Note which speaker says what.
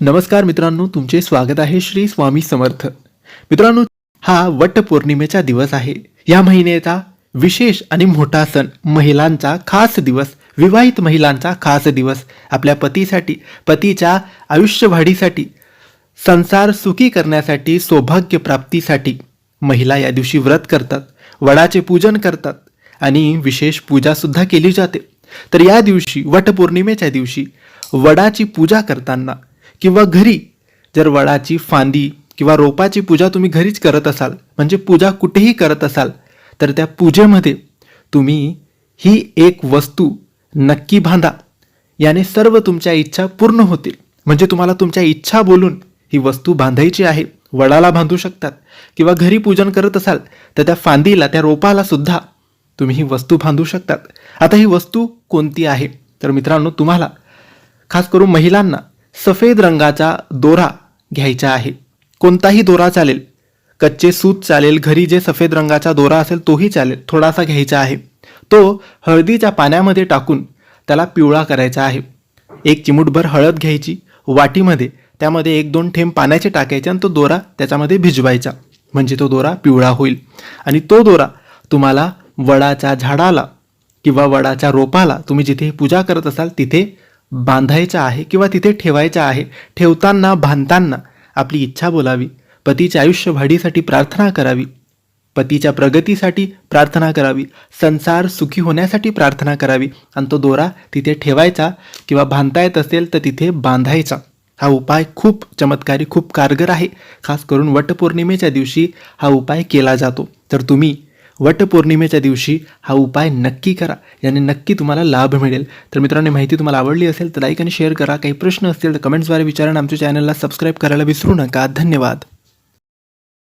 Speaker 1: नमस्कार मित्रांनो तुमचे स्वागत आहे श्री स्वामी समर्थ. मित्रांनो हा वट पौर्णिमेचा दिवस आहे. या महिन्याचा विशेष आणि मोठा सण महिलांचा खास दिवस विवाहित महिलांचा खास दिवस. आपल्या पतीसाठी पतीच्या आयुष्यवाढीसाठी संसार सुखी करण्यासाठी सौभाग्य प्राप्तीसाठी महिला या दिवशी व्रत करतात वडाचे पूजन करतात आणि विशेष पूजासुद्धा केली जाते. तर या दिवशी वटपौर्णिमेच्या दिवशी वडाची पूजा करताना किंवा घरी जर वडाची फांदी किंवा रोपाची पूजा तुम्ही घरीच करत असाल म्हणजे पूजा कुठेही करत असाल तर त्या पूजेमध्ये तुम्ही ही एक वस्तू नक्की बांधा. याने सर्व तुमच्या इच्छा पूर्ण होतील. म्हणजे तुम्हाला तुमच्या इच्छा बोलून ही वस्तू बांधायची आहे. वडाला बांधू शकतात किंवा घरी पूजन करत असाल तर त्या फांदीला त्या रोपाला सुद्धा तुम्ही ही वस्तू बांधू शकतात. आता ही वस्तू कोणती आहे? तर मित्रांनो तुम्हाला खास करून महिलांना सफेद रंगाचा दोरा घ्यायचा आहे. कोणताही दोरा चालेल. कच्चे सूत चालेल घरी जे सफेद रंगाचा दोरा असेल तोही चालेल थोडासा घ्यायचा आहे. तो हळदीच्या पाण्यामध्ये टाकून त्याला पिवळा करायचा आहे. एक चिमूटभर हळद घ्यायची वाटीमध्ये त्यामध्ये एक दोन थेंब पाण्याचे टाकायचे आणि तो दोरा त्याच्यामध्ये भिजवायचा. म्हणजे तो दोरा पिवळा होईल. आणि तो दोरा तुम्हाला वडाच्या झाडाला किंवा वडाच्या रोपाला तुम्ही जिथे पूजा करत असाल तिथे बांधायचा आहे किंवा तिथे ठेवायचा आहे ठेवताना बांधताना आपली इच्छा बोलावी पतीच्या आयुष्य वाढीसाठी प्रार्थना करावी पतीच्या प्रगतीसाठी प्रार्थना करावी संसार सुखी होण्यासाठी प्रार्थना करावी आणि तो दोरा तिथे ठेवायचा किंवा बांधता येत असेल तर तिथे बांधायचा. हा उपाय खूप चमत्कारी खूप कारगर आहे. खास करून वटपौर्णिमेच्या दिवशी हा उपाय केला जातो. तर तुम्ही वटपौर्णिमेच्या दिवशी हा उपाय नक्की करा. याने नक्की तुम्हाला लाभ मिळेल. तर मित्रांनो माहिती तुम्हाला आवडली असेल तर लाईक आणि शेअर करा. काही प्रश्न असतील तर कमेंट्सद्वारे विचारा आणि आमच्या चॅनलला सबस्क्राईब करायला विसरू नका. धन्यवाद.